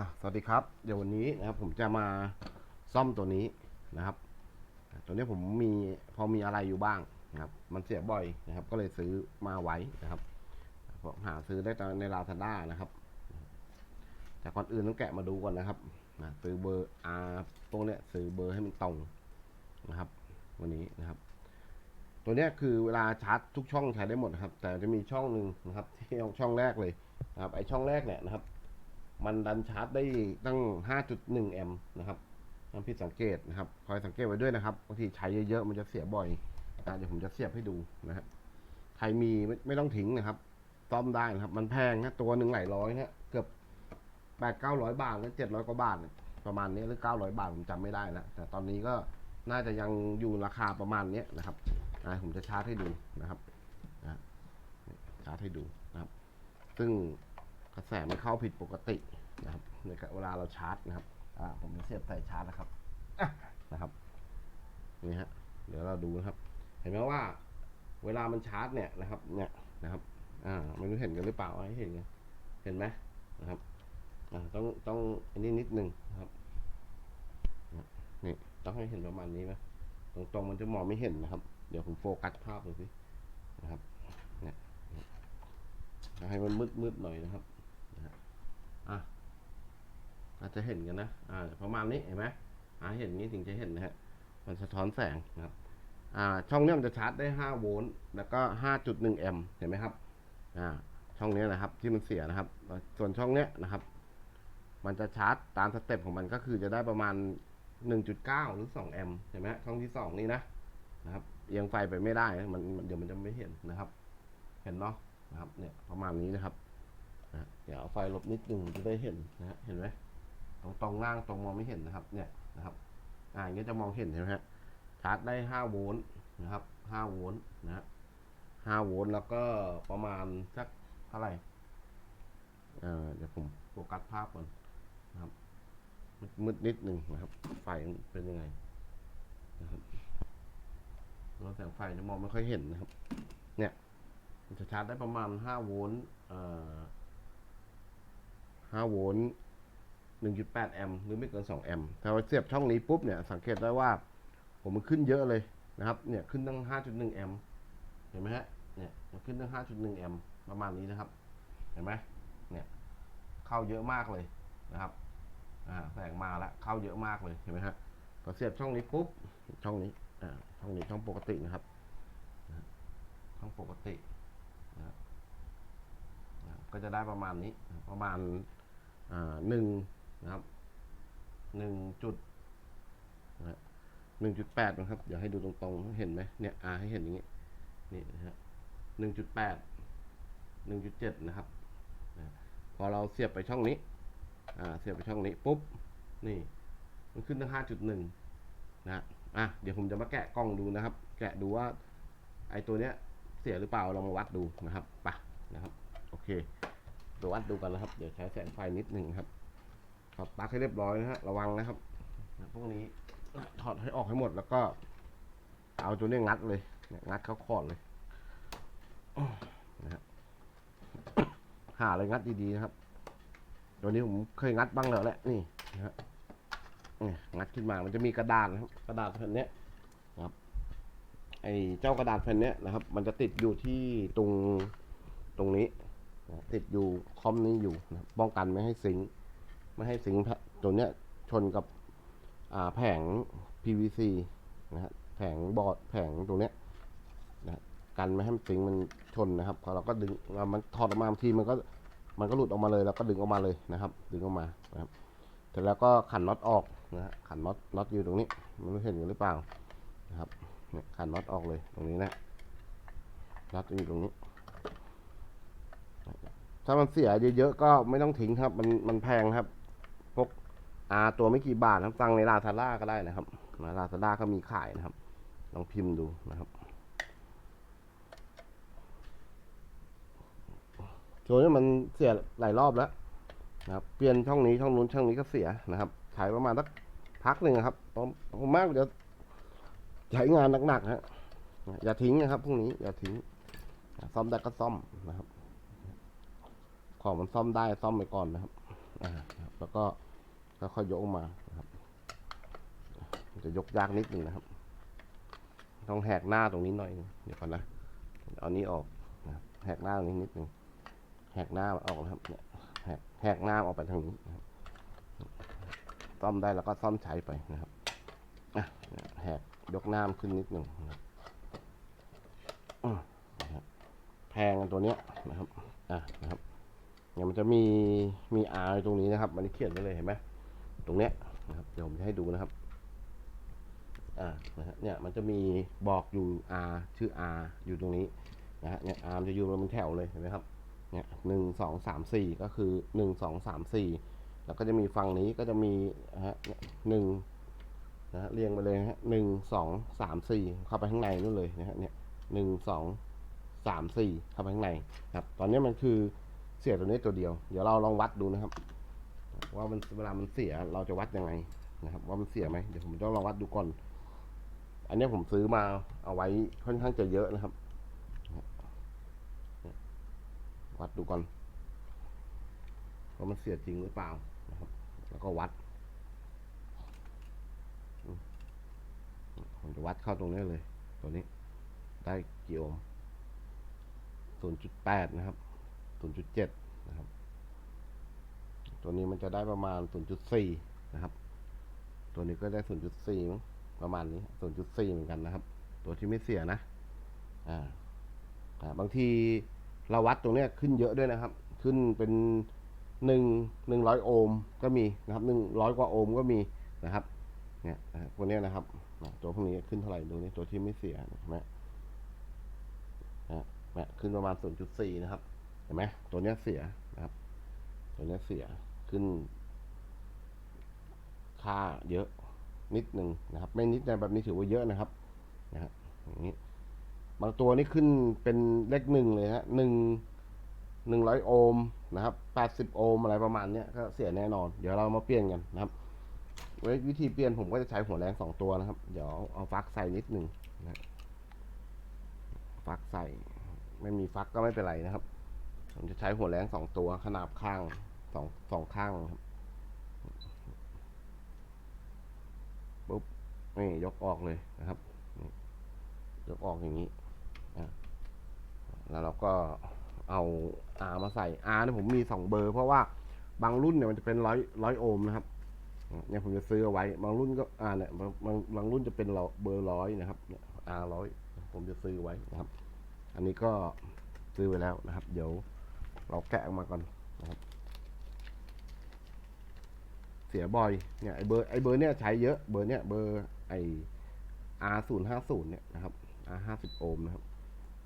่ะสวัสดีครับ เดี๋ยววันนี้นะครับผมจะมาซ่อมตัวนี้นะครับ ตัวนี้ผมมีพอมีอะไรอยู่บ้างนะครับ มันเสียบ่อยนะครับ ก็เลยซื้อมาไว้นะครับผมหาซื้อได้ตอนในลาซาด้านะครับแต่ก่อนอื่นต้องแกะมาดูก่อนนะครับนะซื้อเบอร์อาตรงเนี้ยซื้อเบอร์ให้มันตรงนะครับ วันนี้นะครับ ตัวเนี้ยคือเวลาชาร์จทุกช่องใช้ได้หมดครับ แต่จะมีช่องหนึ่งนะครับ ที่ช่องแรกเลยนะครับ ไอช่องแรกเนี่ยนะครับ มันดันชาร์จได้ตั้ง 5.1 แอมป์นะครับท่านพี่สังเกตนะครับ คอยสังเกตไว้ด้วยนะครับ บางทีใช้เยอะๆ มันจะเสียบ่อยอเดี๋ยวผมจะเสียบให้ดูนะฮะ ใครมีไม่ไม่ต้องทิ้งนะครับ ซ่อมได้นะครับ มันแพงนะ ตัวหนึ่งหลายร้อยนะเกือบแปดเก้าร้อยบาทนะเจ็ดร้อยกว่าบาท ประมาณนี้หรือเก้าร้อยบาทผมจำไม่ได้แล้ว แต่ตอนนี้ก็น่าจะยังอยู่ราคาประมาณนี้นะครับอะผมจะชาร์จให้ดูนะครับอะชาร์จให้ดูนะครับ ซึ่ง ระแสมันเข้าผิดปกตินะครับในเวลาเราชาร์จนะครับอ่าผมจะเสียบใส่ชาร์จนะครับอะนะครับนี่ฮะเดี๋ยวเราดูนะครับ เห็นไหมว่า เวลามันชาร์จเนี่ยนะครับ เนี่ยนะครับ อ่าไม่รู้เห็นกันหรือเปล่าให้เห็นกันเห็นไหมนะครับอ่าต้องต้องอันนี้นิดนึงนะครับนี่ต้องให้เห็นประมาณนี้ไหมตรงตรงๆมันจะมองไม่เห็นนะครับ เดี๋ยวผมโฟกัสภาพดูสินะครับเนี่ยให้มันมืดมืดๆหน่อยนะครับ อะอาจจะเห็นกันนะ อ่าประมาณนี้เห็นไหมอ่าเห็นนี้ถึงจะเห็นนะฮะ มันสะท้อนแสงนะครับ อ่า ช่องนี้มันจะชาร์จได้ห้าโวลต์ แล้วก็ห้าจุดหนึ่งแอมป์ เห็นไหมครับ อ่า ช่องนี้นะครับ ที่มันเสียนะครับ ส่วนช่องเนี้ยนะครับ มันจะชาร์จตามสเต็ปของมันก็คือจะได้ประมาณหนึ่งจุดเก้าหรือสองแอมป์ เห็นไหมช่องที่สองนี่นะ นะครับ เอียงไฟไปไม่ได้ มัน เดี๋ยวมันจะไม่เห็นนะครับ เห็นเนาะ นะครับ เนี่ย ประมาณนี้นะครับ นะเดี๋ยวเอาไฟลบนิดนึงจะได้เห็นนะฮะเห็นไหมตรงตรงล่างตรงมองไม่เห็นนะครับ เนี่ยนะครับ อ่าอย่างเงี้ยจะมองเห็นใช่ไหมฮะชาร์จได้ห้าโวลต์นะครับห้าโวลต์นะฮะห้าโวลต์แล้วก็ประมาณสักเท่าไหร่เอ่อเดี๋ยวผมโฟกัสภาพก่อนนะครับมืดนิดหนึ่งนะครับ ไฟเป็นยังไงนะครับเราแสงไฟจะมองไม่ค่อยเห็นนะครับ เนี่ย มันจะชาร์จได้ประมาณห้าโวลต์เอ่อ 5 โวลต์ 1.8 แอมป์หรือไม่เกิน 2 แอมป์ถ้าเราเสียบช่องนี้ปุ๊บเนี่ยสังเกตได้ว่า ผมมันขึ้นเยอะเลยนะครับ เนี่ยขึ้นตั้ง 5.1 แอมป์เห็นไหมฮะ เนี่ยมันขึ้นตั้ง 5.1 แอมป์ประมาณนี้นะครับ เห็นไหมเนี่ยเข้าเยอะมากเลยนะครับ อ่าแสงมาแล้วเข้าเยอะมากเลยเห็นไหมฮะพอเสียบช่องนี้ปุ๊บช่องนี้ อ่าช่องนี้ช่องปกตินะครับช่องปกตินะก็จะได้ประมาณนี้ประมาณ หนึ่งนะครับหนึ่งจุดหนึ่งจุดแปดนะครับเดี๋ยวให้ดูตรงๆเห็นไหมเนี่ยอาให้เห็นอย่างนี้นี่นะฮะหนึ่งจุดแปดหนึ่งจุดเจ็ดนะครับพอเราเสียบไปช่องนี้อ่าเสียบไปช่องนี้ปุ๊บนี่มันขึ้นตั้งห้าจุดหนึ่งนะอะเดี๋ยวผมจะมาแกะกล้องดูนะครับ แกะดูว่าไอตัวเนี้ยเสียหรือเปล่าเรามาวัดดูนะครับไปะนะครับโอเค เดี๋ยววัดดูกันนะครับ เดี๋ยวใช้แสงไฟนิดหนึ่งครับถอดปลั๊กให้เรียบร้อยนะฮะระวังนะครับพวกนี้ถอดให้ออกให้หมดแล้วก็ เอาตัวนี้งัดเลยงัดเข้าคอดเลยนะฮะหาอะไรงัดดีๆนะครับ ตัวนี้ผมเคยงัดบ้างแล้วแหละนี่นะฮะงัดขึ้นมามันจะมีกระดาษนะครับ กระดาษแผ่นนี้นะครับ ไอ้เจ้ากระดาษแผ่นนี้นะครับ มันจะติดอยู่ที่ตรงตรงนี้ นะติดอยู่คอมนี้อยู่นะป้องกันไม่ให้ซิงไม่ให้ซิงตัวเนี้ยชนกับแผง PVC นะฮะแผงบอร์ดแผงตรงเนี้ยนะกันไม่ให้มันซิงมันชนนะครับพอเราก็ดึงมันถอดออกมาบางทีมันก็มันก็หลุดออกมาเลยเราก็ดึงออกมาเลยนะครับ ดึงออกมานะครับเสร็จแล้วก็ขันน็อตออกนะฮะขันน็อตน็อตอยู่ตรงนี้มันรู้เห็นกันหรือเปล่านะครับเนี่ยขันน็อตออกเลยตรงนี้นะน็อตอยู่ตรงนี้ ถ้ามันเสียเยอะๆก็ไม่ต้องทิ้งครับ มันมันแพงครับพกอาตัวไม่กี่บาทครับสั่งในลาซาด้าก็ได้นะครับลาซาด้าก็มีขายนะครับ ลองพิมพ์ดูนะครับตัวนี้มันเสียหลายรอบแล้วนะครับเปลี่ยนช่องนี้ช่องนู้นช่องนี้ก็เสียนะครับใช้ประมาณสักพักหนึ่งอะครับผมมมากเดี๋ยวใช้งานหนักๆฮะอย่าทิ้งนะครับพวกนี้อย่าทิ้งซ่อมได้ก็ซ่อมนะครับ ของมันซ่อมได้ซ่อมไปก่อนนะครับอ่าครับแล้วก็ค่อยๆยกออกมานะครับมันจะยกยากนิดหนึ่งนะครับ ต้องแหกหน้าตรงนี้หน่อยนึงเดี๋ยวก่อนนะเอานี้ออกนะครับแหกหน้าตรงนี้นิดหนึ่งแหกหน้าออกนะครับเนี่ยแหกแหกหน้าออกไปทางนี้นะครับซ่อมได้แล้วก็ซ่อมใช้ไปนะครับอะเนี่ยแหกยกหน้ามันขึ้นนิดหนึ่งนะครับอืมนะครับแพงอันตัวเนี้ยนะครับอะนะครับ เนี่ยมันจะมีมีอาร์ตรงนี้นะครับ มันเขียนไว้เลยเห็นไหมตรงเนี้ยนะครับเดี๋ยวผมจะให้ดูนะครับอ่านะฮะเนี่ยมันจะมีบอกอยู่ R ชื่อ R อยู่ตรงนี้นะฮะเนี่ย R จะอยู่เป็นแถวเลยเห็นไหมครับเนี่ยหนึ่งสองสามสี่ก็คือหนึ่งสองสามสี่แล้วก็จะมีฝั่งนี้ก็จะมีนะฮะเนี่ยหนึ่งนะฮะเรียงไปเลยฮะหนึ่งสองสามสี่เข้าไปข้างในนู่นเลยนะฮะเนี่ยหนึ่งสองสามสี่เข้าไปข้างในครับ ตอนนี้มันคือ เสียตัวนี้ตัวเดียว เดี๋ยวเราลองวัดดูนะครับ ว่ามันเวลามันเสียเราจะวัดยังไงนะครับ ว่ามันเสียไหมเดี๋ยวผมต้องลองวัดดูก่อน อันนี้ผมซื้อมาเอาไว้ค่อนข้างจะเยอะนะครับ วัดดูก่อนว่ามันเสียจริงหรือเปล่านะครับ แล้วก็วัดผมจะวัดเข้าตรงนี้เลย ตัวนี้ได้กี่โอห์มศูนจุดแปดนะครับ ศูนะครับ ตัวนี้มันจะได้ประมาณศูนย์จุดสี่นะครับ ตัวนี้ก็ได้ศูนย์จุดสี่ประมาณนี้ 0.4 เหมือนกันนะครับ ตัวที่ไม่เสียนะ อ่าอ่าบางทีเราวัดตรงเนี้ยขึ้นเยอะด้วยนะครับ ขึ้นเป็นหนึ่งหนึ่งร้อยโอห์มก็มีนะครับหนึ่งร้อยกว่าโอห์มก็มีนะครับเนี่ยนะครับพวกเนี้ยนะครับ ตัวพวกนี้ขึ้นเท่าไหร่ดูนี่ตัวที่ไม่เสียนไหมนะขึ้นประมาณ 0.4 นะครับ ห็นไหมตัวเนี้ยเสียนะครับ ตัวเนี้ยเสียขึ้น ค่าเยอะนิดหนึ่งนะครับ ไม่นิดนะแบบนี้ถือว่าเยอะนะครับนะฮะอย่างนี้ บางตัวนี่ขึ้นเป็นเลขหนึ่งเลยฮะหนึ่งหนึ่งร้อยโอห์มนะครับแปดสิบโอห์มอะไรประมาณเนี้ยก็เสียแน่นอน เดี๋ยวเรามาเปลี่ยนกันนะครับไว้วิธีเปลี่ยนผมก็จะใช้หัวแรงสองตัวนะครับ เดี๋ยวเอาฟักใส่นิดหนึ่งนะฟักใส่ ไม่มีฟักก็ไม่เป็นไรนะครับ ผมจะใช้หัวแรงสองตัวขนาบข้างสองสองข้างครับปุ๊บนี่ยกออกเลยนะครับยกออกอย่างนี้นะแล้วเราก็เอาอามาใส่อาเนี่ยผมมีสองเบอร์ เพราะว่าบางรุ่นเนี่ยมันจะเป็นร้อยร้อยโอห์มนะครับเนี่ยผมจะซื้อเอาไว้ บางรุ่นก็อาเนี่ยบางบางรุ่นจะเป็นเบอร์ร้อยนะครับอาร้อยผมจะซื้อไว้นะครับ อันนี้ก็ซื้อไว้แล้วนะครับ เดี๋ยว เราแกะออกมาก่อนนะครับเสียบ่อยเนี่ยไอเบอร์ไอเบอร์เนี่ยใช้เยอะเบอร์เนี่ยเบอร์ไอ R ศูนย์ห้าศูนย์เนี่ยนะครับ R ห้าสิบโอห์มนะครับ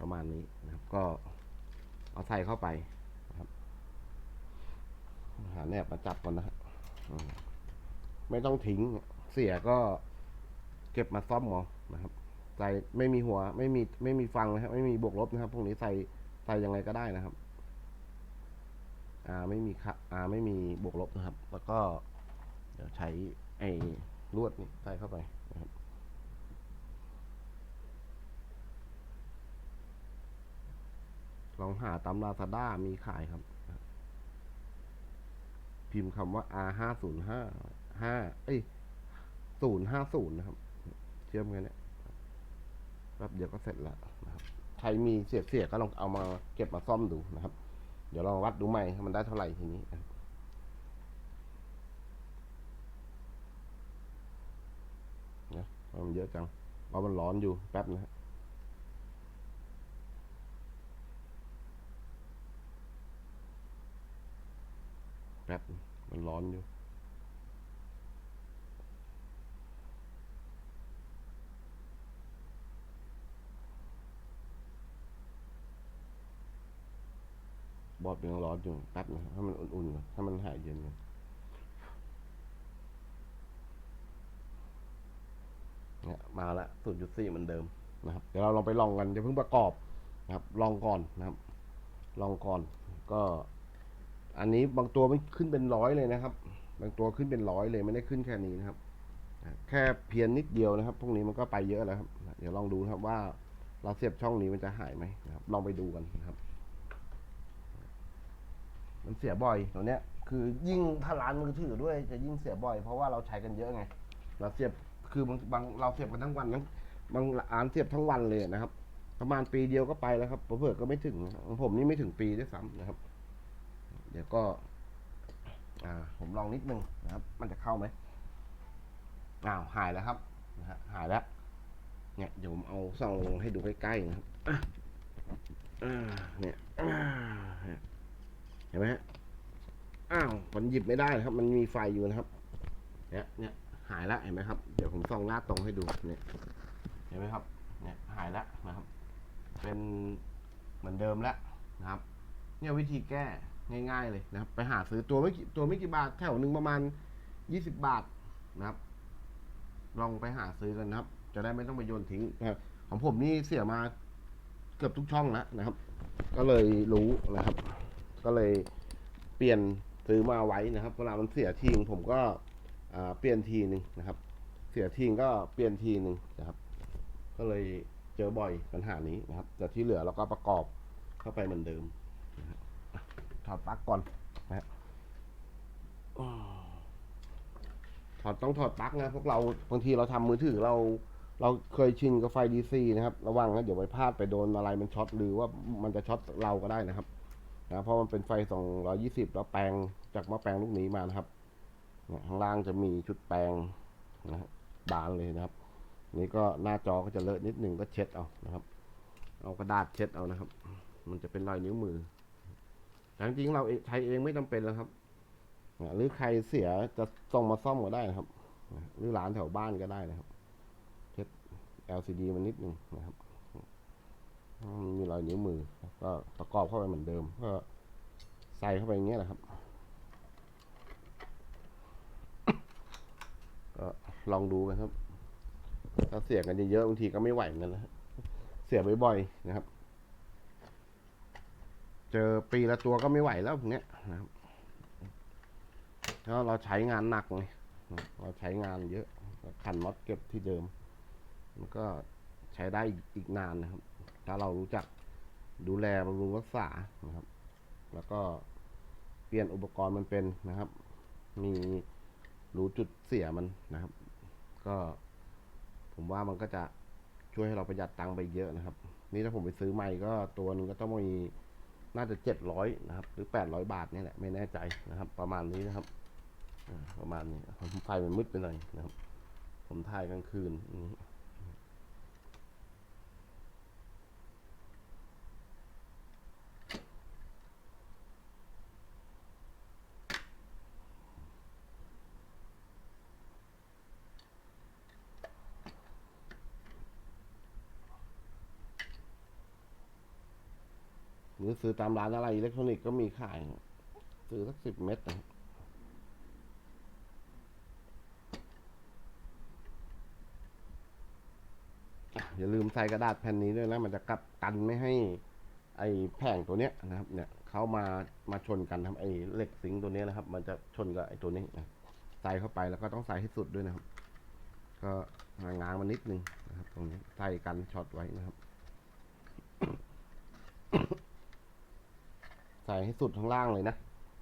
ประมาณนี้นะครับ ก็เอาใส่เข้าไปนะครับหาแนบมาจับก่อนนะฮะไม่ต้องทิ้งเสียก็เก็บมาซ่อมเอนะครับ ใส่ไม่มีหัวไม่มีไม่มีฟังนะครับ ไม่มีบวกลบนะครับ พวกนี้ใส่ใส่ยังไงก็ได้นะครับ R ไม่มีค่ะ R ไม่มีบวกลบนะครับ แล้วก็เดี๋ยวใช้ไอ้ลวดนี่ใส่เข้าไปนะครับลองหาตามลาซาด้ามีขายครับ พิมพ์คำว่า R ห้าศูนย์ห้าห้าเอ้ยศูนย์ห้าศูนย์นะครับ เชื่อมกันเนี่ยแป๊บเดียวก็เสร็จแล้วนะครับ ใครมีเสียเสียก็ลองเอามาเก็บมาซ่อมดูนะครับ เดี๋ยวลองวัดดูใหม่มันได้เท่าไหร่ทีนี้นะครับนาะมันเยอะจังเพราะมันร้อนอยู่แป๊บนะฮะแป๊บมันร้อนอยู่ อดยังร้อนอยู่แป๊บนะให้มันอุ่นๆก่อนให้มันหายเย็นก่อนเนี่ยมาละ0.4เหมือนเดิมนะครับ เดี๋ยวเราลองไปลองกันจะเพิ่งประกอบนะครับ ลองก่อนนะครับ ลองก่อน ก็ อันนี้บางตัวมันขึ้นเป็นร้อยเลยนะครับ บางตัวขึ้นเป็นร้อยเลยไม่ได้ขึ้นแค่นี้นะครับ แค่เพียนนิดเดียวนะครับ พวกนี้มันก็ไปเยอะแล้วครับ เดี๋ยวลองดูครับว่าเราเสียบช่องนี้มันจะหายไหมนะครับ ลองไปดูกันนะครับ เสียบ่อยตัวเนี้ยคือยิ่งถ้าร้านมือถือด้วยจะยิ่งเสียบ่อย เพราะว่าเราใช้กันเยอะไงเราเสียบคือบางบางเราเสียบกันทั้งวันทั้งบางร้านเสียบทั้งวันเลยนะครับ ประมาณปีเดียวก็ไปแล้วครับเผื่อก็ไม่ถึงของผมนี่ไม่ถึงปีด้วยซ้ำนะครับ เดี๋ยวก็อ่าผมลองนิดนึงนะครับ มันจะเข้าไหมอ้าวหายแล้วครับนะฮะหายแล้วเนี่ยเดี๋ยวผมเอาส่องลงให้ดูใกล้ๆนะครับเนี่ยเห็นไหมฮะ อ้าวมันหยิบไม่ได้ครับ มันมีไฟอยู่นะครับ เนี่ยเนี่ยหายแล้วเห็นไหมครับ เดี๋ยวผมส่องหน้าตรงให้ดูเนี่ยเห็นไหมครับ เนี่ยหายแล้วนะครับ เป็นเหมือนเดิมแล้วนะครับ เนี่ยวิธีแก้ง่าย ๆเลยนะครับ ไปหาซื้อตัวไม่กี่ตัวไม่กี่บาทแถวหนึ่งประมาณยี่สิบบาทนะครับ ลองไปหาซื้อกันนะครับ จะได้ไม่ต้องไปโยนทิ้งนะครับของผมนี่เสียมาเกือบทุกช่องแล้วนะครับ ก็เลยรู้นะครับ ก็เลยเปลี่ยน ซื้อมาไว้นะครับ เวลามันเสียทิ้งผมก็เปลี่ยนทีหนึ่งนะครับ เสียทิ้งก็เปลี่ยนทีหนึ่งนะครับ ก็เลยเจอบ่อยปัญหานี้นะครับ แต่ที่เหลือเราก็ประกอบเข้าไปเหมือนเดิมถอดปลั๊กก่อนนะถอดต้องถอดปลั๊กนะพวกเราบางทีเราทำมือถือเรา เราเคยชินกับไฟดีซีนะครับ ระวังนะเดี๋ยวไปพลาดไปโดนอะไรมันช็อตหรือว่ามันจะช็อตเราก็ได้นะครับ นะเพราะมันเป็นไฟ 220 แล้วแปลงจากม้อแปลงลูกนี้มานะครับข้างล่างจะมีชุดแปลงนะบานเลยนะครับ นี่ก็หน้าจอก็จะเลอะนิดหนึ่งก็เช็ดเอานะครับ เอากระดาษเช็ดเอานะครับ มันจะเป็นรอยนิ้วมือแต่จริงๆเราใช้เองไม่จำเป็นแล้วครับหรือใครเสียจะส่งมาซ่อมก็ได้นะครับ หรือร้านแถวบ้านก็ได้นะครับ เช็ด LCD มันนิดหนึงนะครับ มีรอยนิ้วมือ ก็ประกอบเข้าไปเหมือนเดิม ก็ใส่เข้าไปอย่างเงี้ยแหละครับ ก็ลองดูกันครับ ถ้าเสียกันเยอะๆบางทีก็ไม่ไหวเหมือนกันนะฮะเสียบ่อยๆนะครับ เจอปีละตัวก็ไม่ไหวแล้วพวกเนี้ยนะครับแล้วเราใช้งานหนักไงเราใช้งานเยอะขันน็อตเก็บที่เดิม มันก็ใช้ได้อีกนานนะครับ ถ้าเรารู้จักดูแลบำรุงรักษานะครับ แล้วก็เปลี่ยนอุปกรณ์มันเป็นนะครับ มีรู้จุดเสียมันนะครับ ก็ ผมว่ามันก็จะช่วยให้เราประหยัดตังค์ไปเยอะนะครับ นี่ถ้าผมไปซื้อใหม่ก็ตัวนึงก็ต้องมีน่าจะเจ็ดร้อยนะครับ หรือแปดร้อยบาทนี่แหละไม่แน่ใจนะครับ ประมาณนี้นะครับประมาณนี้ไฟมันมืดไปหน่อยนะครับ ผมถ่ายกลางคืนนี้ หรือซื้อตามร้านอะไรอิเล็กทรอนิกส์ก็มีขาย ซื้อสักสิบเม็ดนะครับอะอย่าลืมใส่กระดาษแผ่นนี้ด้วยนะ มันจะกัดกันไม่ให้ ไอ้แผงตัวเนี้ยนะครับ เนี่ยเข้ามามาชนกันทำไอ้เหล็กซิงตัวเนี้ยนะครับ มันจะชนกับไอ้ตัวนี้นะใส่เข้าไปแล้วก็ต้องใส่ให้สุดด้วยนะครับ ก็ง้างมันนิดนึงนะครับ ตรงนี้ใส่กันช็อตไว้นะครับ ใส่ให้สุดข้างล่างเลยนะ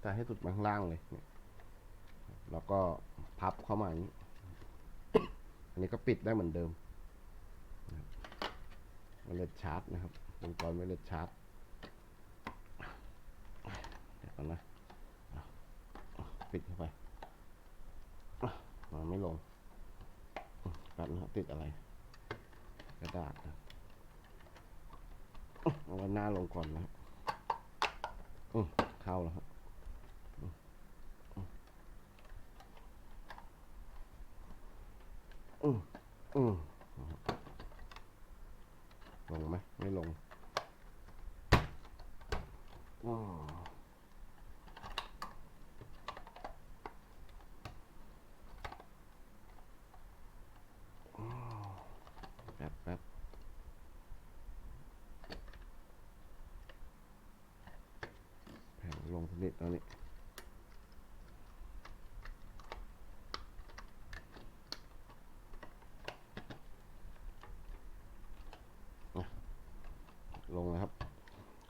ใส่ให้สุดมาข้างล่างเลยเนี่ยแล้วก็พับเข้ามาอย่างนี้ อันนี้ก็ปิดได้เหมือนเดิมไวเลสชาร์จนะครับวงจรไวเลสชาร์จเดี๋ยวก่อนนะปิดเข้าไปมันไม่ลงแป๊บนะติดอะไร กระดาษนะอะเอาไว้หน้าลงก่อนนะครับ เข้าแล้วครับอืมอืมลงไหมไม่ลงอ๋อแป๊บแป๊บ แผงลงสนิทแล้วนี่อะลงนะครับ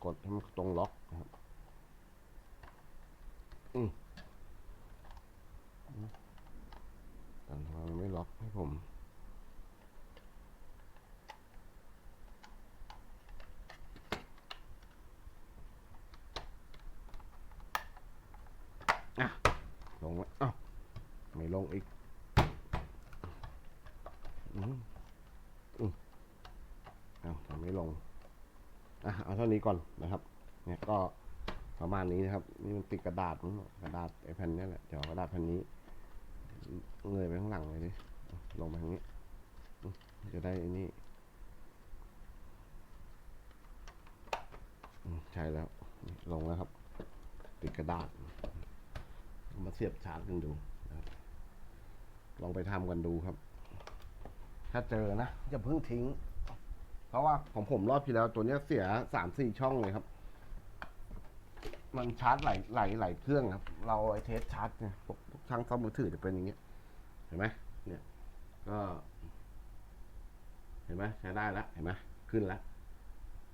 กดให้มันตรงล็อกนะครับ อืม มันไม่ล็อกให้ผม อะ ลงแล้วอ้าวไม่ลงอีกอืมอืมเอาแต่ไม่ลงอะเอาเท่านี้ก่อนนะครับ เนี่ยก็ประมาณนี้นะครับ นี่มันติดกระดาษมั้งกระดาษไอ้แผ่นนี้แหละเดี๋ยวกระดาษแผ่นนี้เงยไปข้างหลังเลยดิลงไปทางนี้จะได้ไอ้นี่ใช่แล้วลงแล้วครับ ติดกระดาษ มาเสียบชาร์จกันดูนะครับลองไปทำกันดูครับ ถ้าเจอนะอย่าเพิ่งทิ้ง เพราะว่าของผมรอบที่แล้วตัวนี้เสียสามสี่ช่องเลยครับ มันชาร์จหลายหลายหลายเครื่องครับ เราไอเทสชาร์จเนี่ยพวกช่างซ่อมมือถือจะเป็นอย่างเงี้ยเห็นไหมเนี่ย ก็ เห็นไหมใช้ได้แล้วเห็นไหมขึ้นแล้ว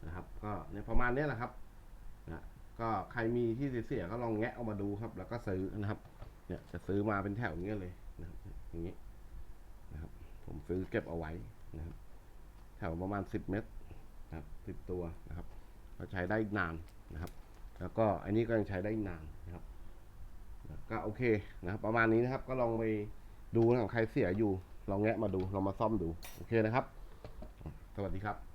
นะครับ ก็เนี่ยประมาณนี้แหละครับนะ ก็ใครมีที่เสียๆก็ลองแงะเอามาดูครับ แล้วก็ซื้อนะครับ เนี่ยจะซื้อมาเป็นแถวเงี้ยเลยนะครับอย่างนี้นะครับ ผมซื้อเก็บเอาไว้นะครับแถวประมาณสิบเมตรนะครับสิบตัวนะครับ ก็ใช้ได้นานนะครับ แล้วก็อันนี้ก็ยังใช้ได้นานนะครับก็โอเคนะครับ ประมาณนี้นะครับ ก็ลองไปดูนะใครเสียอยู่ลองแงะมาดูลองมาซ่อมดู โอเคนะครับ สวัสดีครับ